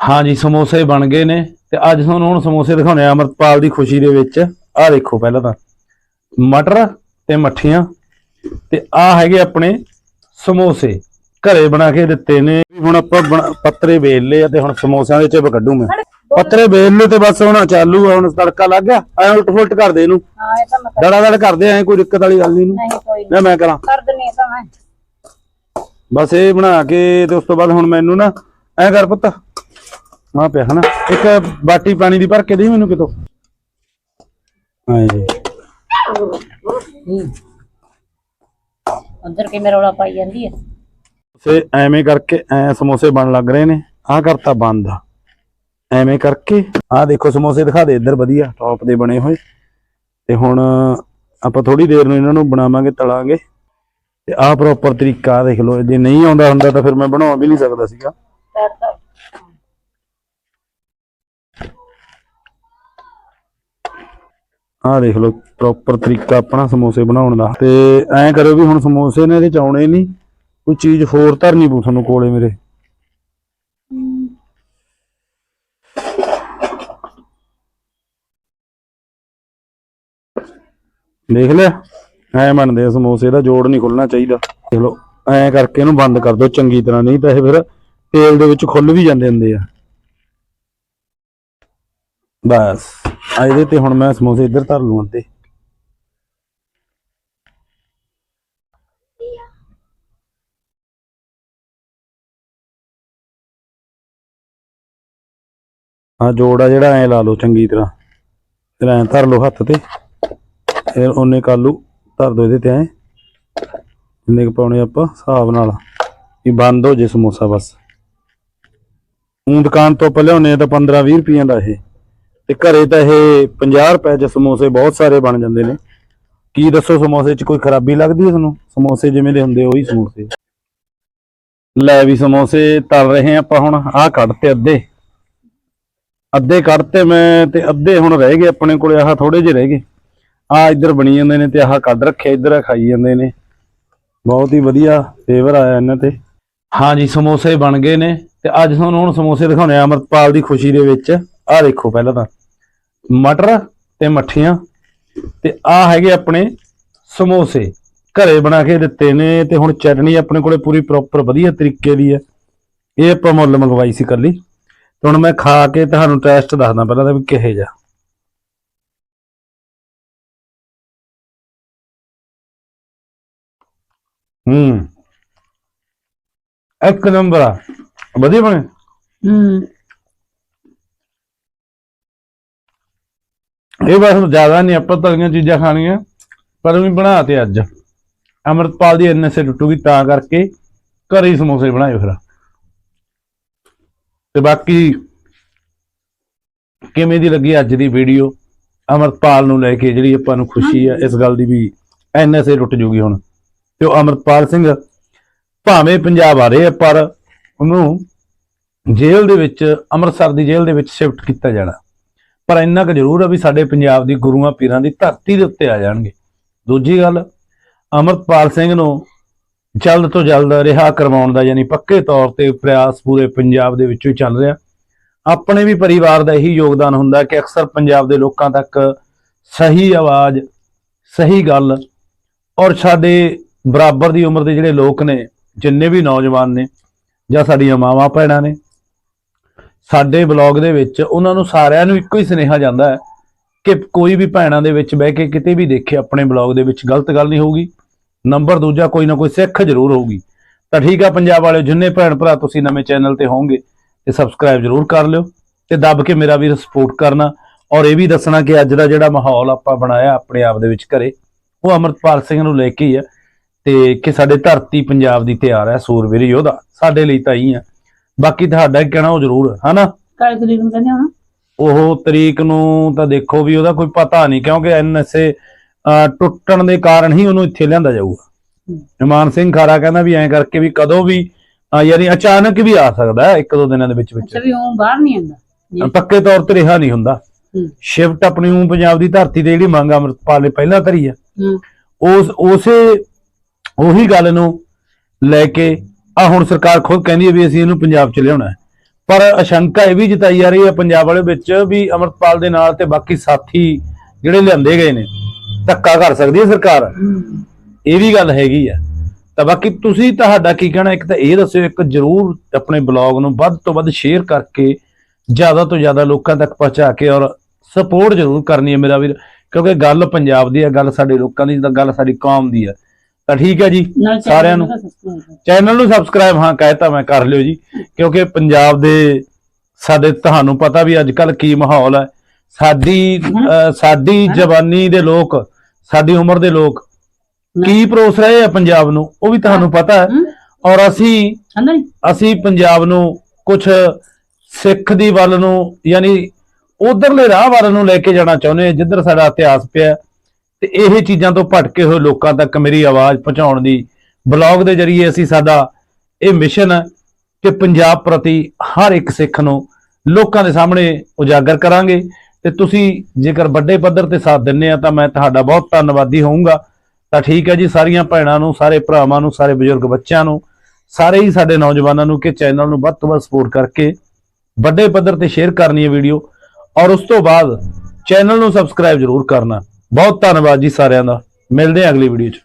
ਹਾਂਜੀ ਸਮੋਸੇ ਬਣ ਗਏ ਨੇ ਤੇ ਅੱਜ ਤੁਹਾਨੂੰ ਹੁਣ ਸਮੋਸੇ ਦਿਖਾਉਣੇ ਆ ਅਮਰਪਾਲ ਦੀ ਖੁਸ਼ੀ ਦੇ ਵਿੱਚ। ਆਹ ਦੇਖੋ ਪਹਿਲਾਂ ਤਾਂ। ਮਟਰ ਤੇ ਮੱਠੀਆਂ ਤੇ ਆਹ ਹੈਗੇ ਆਪਣੇ ਸਮੋਸੇ। ਘਰੇ ਬਣਾ ਕੇ ਦਿੱਤੇ ਨੇ। ਹੁਣ ਆਪਾਂ ਪੱਤਰੇ ਵੇਲ ਲਏ ਆ ਤੇ ਹੁਣ ਸਮੋਸਿਆਂ ਦੇ ਚਿਪ ਕੱਢੂ ਮੈਂ। ਪੱਤਰੇ ਵੇਲ ਲਏ ਤੇ ਬਸ ਹੁਣ ਚਾਲੂ ਆ ਹੁਣ ਤੜਕਾ ਲੱਗ ਗਿਆ। ਐ ਉਲਟ ਫੁਲਟ ਕਰ ਦੇ ਇਹਨੂੰ। ਹਾਂ ਇਹ ਤਾਂ ਮੈਂ ਕਰ- ਦੜਾ ਦੜ ਕਰਦੇ ਐ ਕੋਈ ਦਿੱਕਤ ਵਾਲੀ ਗੱਲ ਨਹੀਂ ਨਾ ਮੈਂ ਕਰਾਂ। ਕਰ ਦਿੰਨੀ ਤਾਂ ਮੈਂ। ਬਸ ਇਹ ਬਣਾ ਕੇ ਤੇ ਉਸ ਤੋਂ ਬਾਅਦ ਹੁਣ ਮੈਨੂੰ ਨਾ ਐ ਕਰ ਪੁੱਤ। ਆ ਪਿਆ ਹਨਾ? ਇੱਕ ਬਾਟੀ ਪਾਣੀ ਦੀ ਭਰ ਕੇ ਦੇ ਮੈਨੂੰ ਕਿਤੋਂ? ਹਾਂਜੀ ਉਧਰ ਕਿਵੇਂ ਰੌਲਾ ਪਾਈ ਜਾਂਦੀ ਹੈ? ਤੇ ਐਵੇਂ ਕਰਕੇ ਐ ਸਮੋਸੇ ਬਣ ਲੱਗ ਰਹੇ ਨੇ। ਆਹ ਕਰਤਾ ਬੰਦ। ਐਵੇਂ ਕਰਕੇ ਆਹ ਦੇਖੋ ਸਮੋਸੇ ਦਿਖਾ ਦੇ ਇੱਧਰ ਵਧੀਆ ਟੌਪ ਦੇ ਬਣੇ ਹੋਏ। ਤੇ ਹੁਣ ਆਪਾਂ ਥੋੜੀ ਦੇਰ ਨੂੰ ਇਹਨਾਂ ਨੂੰ ਬਣਾਵਾਂਗੇ ਤਲਾਂਗੇ। ਤੇ ਆਹ ਪ੍ਰੋਪਰ ਤਰੀਕਾ ਦੇਖ ਲਓ ਜੇ ਨਹੀਂ ਆਉਂਦਾ ਹੁੰਦਾ ਤਾਂ ਫਿਰ ਮੈਂ ਬਣਾ ਵੀ ਨਹੀਂ ਸਕਦਾ ਸੀਗਾ ਕਰ ਕਰ ਆਹ ਦੇਖ ਲਓ ਪ੍ਰੋਪਰ ਤਰੀਕਾ ਆਪਣਾ ਸਮੋਸੇ ਬਣਾਉਣ ਦਾ। ਤੇ ਐਂ ਕਰਿਓ ਵੀ ਹੁਣ ਸਮੋਸੇ ਨੇ ਇਹਦੇ ਚ ਆਉਣੇ ਨਹੀਂ ਕੋਈ ਚੀਜ਼ ਹੋਰ ਧਰਨੀ ਪਊ ਤੁਹਾਨੂੰ ਕੋਲੇ ਮੇਰੇ। ਦੇਖ ਲਿਆ, ਐ ਬਣਦੇ ਆ ਸਮੋਸੇ ਦਾ ਜੋੜ ਨਹੀਂ ਖੁੱਲਣਾ ਚਾਹੀਦਾ। ਦੇਖ ਲਓ, ਐਂ ਕਰਕੇ ਇਹਨੂੰ ਬੰਦ ਕਰ ਦਿਓ, ਚੰਗੀ ਤਰ੍ਹਾਂ ਨਹੀਂ ਤਾਂ ਇਹ ਫਿਰ ਤੇਲ ਦੇ ਵਿੱਚ ਖੁੱਲ ਵੀ ਜਾਂਦੇ ਹੁੰਦੇ ਆ। ਬਸ। ਆ ਇਹਦੇ ਤੇ ਹੁਣ ਮੈਂ ਸਮੋਸੇ ਇੱਧਰ ਧਰ ਲੂੰ ਅੱਧੇ। ਆ ਜੋੜਾ ਜਿਹੜਾ ਐ ਲਾ ਲਓ ਚੰਗੀ ਤਰ੍ਹਾਂ। ਫਿਰ ਐ ਧਰ ਲਓ ਹੱਥ ਤੇ। ਫਿਰ ਉਹਨੇ ਕਾਲੂ ਧਰ ਦੋ ਇਹਦੇ ਤੇ ਐ। ਜਿੰਨੇ ਕੁ ਪਾਉਣੇ ਆਪਾਂ, ਹਿਸਾਬ ਨਾਲ। ਵੀ ਬੰਦ ਹੋ ਜੇ ਸਮੋਸਾ ਬਸ। ਊਂ ਦੁਕਾਨ ਤੋਂ ਆਪਾਂ ਲਿਆਉਂਦੇ ਆ ਤਾਂ 15 20 ਰੁਪਈਆਂ ਦਾ ਇਹ। ਤੇ ਘਰੇ ਤਾਂ ਇਹ 50 ਰੁਪਏ ਚ ਸਮੋਸੇ ਬਹੁਤ ਸਾਰੇ ਬਣ ਜਾਂਦੇ ਨੇ। ਕੀ ਦੱਸੋ ਸਮੋਸੇ ਚ ਕੋਈ ਖਰਾਬੀ ਲੱਗਦੀ ਹੈ ਤੁਹਾਨੂੰ? ਸਮੋਸੇ ਜਿਵੇਂ ਦੇ ਹੁੰਦੇ ਉਹੀ ਸਮੋਸੇ ਲੈ ਵੀ ਸਮੋਸੇ ਤਲ ਰਹੇ ਆਪਾਂ ਹੁਣ, ਆਹ ਕੱਢਤੇ ਅੱਧੇ। ਅੱਧੇ ਕੱਢਤੇ ਮੈਂ ਤੇ ਅੱਧੇ ਹੁਣ ਰਹਿ ਗਏ ਆਪਣੇ ਕੋਲੇ, ਆਹ ਥੋੜੇ ਜਿਹੇ ਰਹਿ ਗਏ। ਆ ਇੱਧਰ ਬਣੀ ਜਾਂਦੇ ਨੇ ਤੇ ਆਹ ਕੱਢ ਰੱਖਿਆ, ਇੱਧਰ ਖਾਈ ਜਾਂਦੇ ਨੇ। ਬਹੁਤ ਹੀ ਵਧੀਆ ਫੇਵਰ ਆਇਆ ਇਹਨਾਂ ਤੇ। ਹਾਂਜੀ ਸਮੋਸੇ ਬਣ ਗਏ ਨੇ ਤੇ ਅੱਜ ਤੁਹਾਨੂੰ ਹੁਣ ਸਮੋਸੇ ਦਿਖਾਉਣੇ ਆ ਅਮਰਪਾਲ ਦੀ ਖੁਸ਼ੀ ਦੇ ਵਿੱਚ। ਆਹ ਦੇਖੋ ਪਹਿਲਾਂ ਤਾਂ। ਮਟਰ ਤੇ ਮੱਠੀਆਂ ਤੇ ਆ ਹੈਗੇ ਆਪਣੇ ਸਮੋਸੇ। ਘਰੇ ਬਣਾ ਕੇ ਦਿੱਤੇ ਨੇ ਤੇ ਹੁਣ ਚਟਣੀ ਆਪਣੇ ਕੋਲੇ ਪੂਰੀ ਪ੍ਰੋਪਰ ਵਧੀਆ ਤਰੀਕੇ ਦੀ ਹੈ। ਇਹ ਆਪਾਂ ਮੁੱਲ ਮੰਗਵਾਈ ਸੀ ਕੱਲੀ। ਤੇ ਹੁਣ ਮੈਂ ਖਾ ਕੇ ਤੁਹਾਨੂੰ ਟੈਸਟ ਦੱਸਦਾ ਪਹਿਲਾਂ ਤਾਂ ਵੀ ਕਿਹੇ ਜਾ ਹੂੰ। ਇੱਕ ਨੰਬਰ ਆ। ਵਧੀਆ ਬਣੇ? ਹੂੰ। ਇਹ ਬਸ ਜ਼ਿਆਦਾ ਨਹੀਂ, ਆਪਾਂ ਤਲੀਆਂ ਚੀਜ਼ਾਂ ਖਾਣੀਆਂ। ਪਰ ਵੀ ਬਣਾ ਤੇ ਅੱਜ। ਅਮਰਤਪਾਲ ਦੀ ਐਨਐਸਏ ਟੁੱਟੂਗੀ, ਤਾਂ ਕਰਕੇ ਘਰੇ ਸਮੋਸੇ ਬਣਾਏ ਫਿਰ। ਤੇ ਬਾਕੀ ਕਿਵੇਂ ਦੀ ਲੱਗੀ ਅੱਜ ਦੀ ਵੀਡੀਓ? ਅਮਰਤਪਾਲ ਨੂੰ ਲੈ ਕੇ ਜਿਹੜੀ ਆਪਾਂ ਨੂੰ ਖੁਸ਼ੀ ਹੈ ਇਸ ਗੱਲ ਦੀ ਵੀ ਐਨਐਸਏ ਟੁੱਟ ਜੂਗੀ ਹੁਣ। ਤੇ ਉਹ ਅਮਰਤਪਾਲ ਸਿੰਘ ਭਾਵੇਂ ਪੰਜਾਬ ਆ ਰਹੇ ਆ, ਪਰ ਉਹਨੂੰ ਜੇਲ੍ਹ ਦੇ ਵਿੱਚ, ਅੰਮ੍ਰਿਤਸਰ ਦੀ ਜੇਲ੍ਹ ਦੇ ਵਿੱਚ ਸ਼ਿਫਟ ਕੀਤਾ ਜਾਣਾ। ਪਰ ਇੰਨਾ ਕੁ ਜ਼ਰੂਰ ਆ ਵੀ ਸਾਡੇ ਪੰਜਾਬ ਦੀ ਗੁਰੂਆਂ ਪੀਰਾਂ ਦੀ ਧਰਤੀ ਦੇ ਉੱਤੇ ਆ ਜਾਣਗੇ। ਦੂਜੀ ਗੱਲ ਅਮਰਪਾਲ ਸਿੰਘ ਨੂੰ ਜਲਦ ਤੋਂ ਜਲਦ ਰਿਹਾ ਕਰਵਾਉਣ ਦਾ ਯਾਨੀ ਪੱਕੇ ਤੌਰ ਤੇ ਪ੍ਰਯਾਸ ਪੂਰੇ ਪੰਜਾਬ ਦੇ ਵਿੱਚੋਂ ਹੀ ਚੱਲ ਰਿਹਾ। ਆਪਣੇ ਵੀ ਪਰਿਵਾਰ ਦਾ ਇਹੀ ਯੋਗਦਾਨ ਹੁੰਦਾ ਕਿ ਅਕਸਰ ਪੰਜਾਬ ਦੇ ਲੋਕਾਂ ਤੱਕ ਸਹੀ ਆਵਾਜ਼, ਸਹੀ ਗੱਲ ਔਰ ਸਾਡੇ ਬਰਾਬਰ ਦੀ ਉਮਰ ਦੇ ਜਿਹੜੇ ਲੋਕ ਨੇ, ਜਿੰਨੇ ਵੀ ਨੌਜਵਾਨ ਨੇ ਜਾਂ ਸਾਡੀਆਂ ਮਾਵਾਂ ਭੈਣਾਂ ਨੇ ਸਾਡੇ ਬਲੌਗ ਦੇ ਵਿੱਚ ਉਹਨਾਂ ਨੂੰ ਸਾਰਿਆਂ ਨੂੰ ਇੱਕੋ ਹੀ ਸੁਨੇਹਾ ਜਾਂਦਾ ਹੈ ਕਿ ਕੋਈ ਵੀ ਭੈਣਾਂ ਦੇ ਵਿੱਚ ਬਹਿ ਕੇ ਕਿਤੇ ਵੀ ਦੇਖੇ ਆਪਣੇ ਬਲੌਗ ਦੇ ਵਿੱਚ ਗਲਤ ਗੱਲ ਨਹੀਂ ਹੋਊਗੀ। ਨੰਬਰ ਦੂਜਾ ਕੋਈ ਨਾ ਕੋਈ ਸਿੱਖ ਜ਼ਰੂਰ ਹੋਊਗੀ। ਤਾਂ ਠੀਕ ਆ ਪੰਜਾਬ ਵਾਲਿਓ, ਜਿੰਨੇ ਭੈਣ ਭਰਾ ਤੁਸੀਂ ਨਵੇਂ ਚੈਨਲ ਤੇ ਹੋਵੋਗੇ ਤੇ ਸਬਸਕ੍ਰਾਈਬ ਜ਼ਰੂਰ ਕਰ ਲਿਓ ਤੇ ਦੱਬ ਕੇ ਮੇਰਾ ਵੀ ਸਪੋਰਟ ਕਰਨਾ ਔਰ ਇਹ ਵੀ ਦੱਸਣਾ ਕਿ ਅੱਜ ਦਾ ਜਿਹੜਾ ਮਾਹੌਲ ਆਪਾਂ ਬਣਾਇਆ ਆਪਣੇ ਆਪ ਦੇ ਵਿੱਚ ਘਰੇ, ਉਹ ਅਮਰਪਾਲ ਸਿੰਘ ਨੂੰ ਲੈ ਕੇ ਹੀ ਆ ਤੇ ਕਿ ਸਾਡੇ ਧਰਤੀ ਪੰਜਾਬ ਦੀ ਤਿਆਰ ਹੈ ਸੂਰਵੀਰ ਯੋਧਾ, ਸਾਡੇ ਲਈ ਤਾਂ ਹੀ ਆ। ਬਾਕੀ ਤੁਹਾਡਾ ਕੀ ਕਹਿਣਾ ਉਹ ਜ਼ਰੂਰ ਹਨਾ? ਕਾਲੀ ਤਰੀਕ ਨੂੰ ਕਹਿੰਦੇ ਹੁਣ ਉਹ ਤਰੀਕ ਨੂੰ ਤਾਂ ਦੇਖੋ ਵੀ ਉਹਦਾ ਕੋਈ ਪਤਾ ਨਹੀਂ ਕਿਉਂਕਿ ਐਨਐਸਏ ਟੁੱਟਣ ਦੇ ਕਾਰਨ ਹੀ ਉਹਨੂੰ ਇੱਥੇ ਲਿਆਂਦਾ ਜਾਊਗਾ। ਇਮਾਨ ਸਿੰਘ ਖਾਰਾ ਕਹਿੰਦਾ ਵੀ ਐਂ ਕਰਕੇ ਵੀ ਕਦੋਂ ਵੀ ਯਾਨੀ ਅਚਾਨਕ ਵੀ ਆ ਸਕਦਾ ਇੱਕ ਦੋ ਦਿਨਾਂ ਦੇ ਵਿੱਚ ਵਿੱਚ। ਅੱਛਾ ਵੀ ਉਹ ਬਾਹਰ ਨਹੀਂ ਆਉਂਦਾ? ਜੀ। ਪੱਕੇ ਤੌਰ ਤੇ ਰਿਹਾ ਨਹੀਂ ਹੁੰਦਾ। ਸ਼ਿਫਟ ਆਪਣੀ ਨੂੰ ਪੰਜਾਬ ਦੀ ਧਰਤੀ ਤੇ ਜਿਹੜੀ ਮੰਗ ਅਮਰਪਾਲ ਨੇ ਪਹਿਲਾਂ ਧਰੀ ਆ। ਉਸ ਉਸੇ ਉਹੀ ਗੱਲ ਨੂੰ ਲੈ ਕੇ ਆ ਹੁਣ ਸਰਕਾਰ ਖੁਦ ਕਹਿੰਦੀ ਹੈ ਵੀ ਅਸੀਂ ਇਹਨੂੰ ਪੰਜਾਬ ਚ ਲਿਆਉਣਾ ਪਰ ਅਸ਼ੰਕਾ ਇਹ ਵੀ ਜਤਾਈ ਜਾ ਰਹੀ ਹੈ ਪੰਜਾਬ ਵਾਲੇ ਵਿੱਚ ਵੀ ਅਮਰਪਾਲ ਦੇ ਨਾਲ ਤੇ ਬਾਕੀ ਸਾਥੀ ਜਿਹੜੇ ਲਿਆਂਦੇ ਗਏ ਨੇ, ਧੱਕਾ ਕਰ ਸਕਦੀ ਹੈ ਸਰਕਾਰ। ਇਹ ਵੀ ਗੱਲ ਹੈਗੀ ਆ। ਤਾਂ ਬਾਕੀ ਤੁਸੀਂ ਤੁਹਾਡਾ ਕੀ ਕਹਿਣਾ? ਇੱਕ ਤਾਂ ਇਹ ਦੱਸਿਓ, ਇੱਕ ਜਰੂਰ ਆਪਣੇ ਬਲੌਗ ਨੂੰ ਵੱਧ ਤੋਂ ਵੱਧ ਸ਼ੇਅਰ ਕਰਕੇ ਜ਼ਿਆਦਾ ਤੋਂ ਜ਼ਿਆਦਾ ਲੋਕਾਂ ਤੱਕ ਪਹੁੰਚਾ ਕੇ ਔਰ ਸਪੋਰਟ ਜਰੂਰ ਕਰਨੀ ਹੈ ਮੇਰਾ ਵੀਰ। ਕਿਉਂਕਿ ਗੱਲ ਪੰਜਾਬ ਦੀ ਹੈ, ਗੱਲ ਸਾਡੇ ਲੋਕਾਂ ਦੀ ਤਾਂ ਗੱਲ ਸਾਡੀ ਕੌਮ ਦੀ ਹੈ। ਤਾਂ ਠੀਕ ਹੈ ਜੀ ਨਾਲ ਸਾਰਿਆਂ ਨੂੰ। ਚੈਨਲ ਨੂੰ ਸਬਸਕ੍ਰਾਈਬ ਹਾਂ ਕਹਿਤਾ ਮੈਂ ਕਰ ਲਿਓ ਜੀ ਕਿਉਂਕਿ ਪੰਜਾਬ ਦੇ ਸਾਡੇ ਤੁਹਾਨੂੰ ਪਤਾ ਵੀ ਅੱਜ ਕੱਲ ਕੀ ਮਾਹੌਲ ਹੈ। ਸਾਡੀ ਅਹ, ਸਾਡੀ ਜਵਾਨੀ ਦੇ ਲੋਕ ਸਾਡੀ ਉਮਰ ਦੇ ਲੋਕ ਕੀ ਪਰੋਸ ਰਹੇ ਆ ਪੰਜਾਬ ਨੂੰ ਉਹ ਵੀ ਤੁਹਾਨੂੰ ਪਤਾ ਹੈ। ਔਰ ਅਸੀਂ ਅਸੀਂ ਪੰਜਾਬ ਨੂੰ ਕੁਝ ਸਿੱਖ ਦੀ ਵੱਲ ਨੂੰ ਯਾਨੀ ਉਧਰਲੇ ਰਾਹ ਵੱਲ ਨੂੰ ਲੈ ਕੇ ਜਾਣਾ ਚਾਹੁੰਦੇ ਹਾਂ ਜਿੱਧਰ ਸਾਡਾ ਇਤਿਹਾਸ ਪਿਆ। ਤੇ ਇਹ ਚੀਜ਼ਾਂ ਤੋਂ ਭਟਕੇ ਹੋਏ ਲੋਕਾਂ ਤੱਕ ਮੇਰੀ ਆਵਾਜ਼ ਪਹੁੰਚਾਉਣ ਦੀ ਬਲੌਗ ਦੇ ਜ਼ਰੀਏ ਅਸੀਂ ਸਾਡਾ ਇਹ ਮਿਸ਼ਨ ਹੈ ਕਿ ਪੰਜਾਬ ਪ੍ਰਤੀ ਹਰ ਇੱਕ ਸਿੱਖ ਨੂੰ ਲੋਕਾਂ ਦੇ ਸਾਹਮਣੇ ਉਜਾਗਰ ਕਰਾਂਗੇ। ਤੇ ਤੁਸੀਂ ਜੇਕਰ ਵੱਡੇ ਪੱਧਰ ਤੇ ਸਾਥ ਦਿੰਦੇ ਆ ਤਾਂ ਮੈਂ ਤੁਹਾਡਾ ਬਹੁਤ ਧੰਨਵਾਦੀ ਹੋਊਂਗਾ। ਤਾਂ ਠੀਕ ਹੈ ਜੀ, ਸਾਰੀਆਂ ਭੈਣਾਂ ਨੂੰ, ਸਾਰੇ ਭਰਾਵਾਂ ਨੂੰ, ਸਾਰੇ ਬਜ਼ੁਰਗ ਬੱਚਿਆਂ ਨੂੰ, ਸਾਰੇ ਹੀ ਸਾਡੇ ਨੌਜਵਾਨਾਂ ਨੂੰ ਕਿ ਚੈਨਲ ਨੂੰ ਵੱਧ ਤੋਂ ਵੱਧ ਸਪੋਰਟ ਕਰਕੇ ਵੱਡੇ ਪੱਧਰ ਤੇ ਸ਼ੇਅਰ ਕਰਨੀ ਹੈ ਵੀਡੀਓ ਔਰ ਉਸ ਤੋਂ ਬਾਅਦ ਚੈਨਲ ਨੂੰ ਸਬਸਕ੍ਰਾਈਬ ਜ਼ਰੂਰ ਕਰਨਾ। ਬਹੁਤ ਧੰਨਵਾਦ ਜੀ ਸਾਰਿਆਂ ਦਾ। ਮਿਲਦੇ ਹਾਂ ਅਗਲੀ ਵੀਡੀਓ 'ਚ।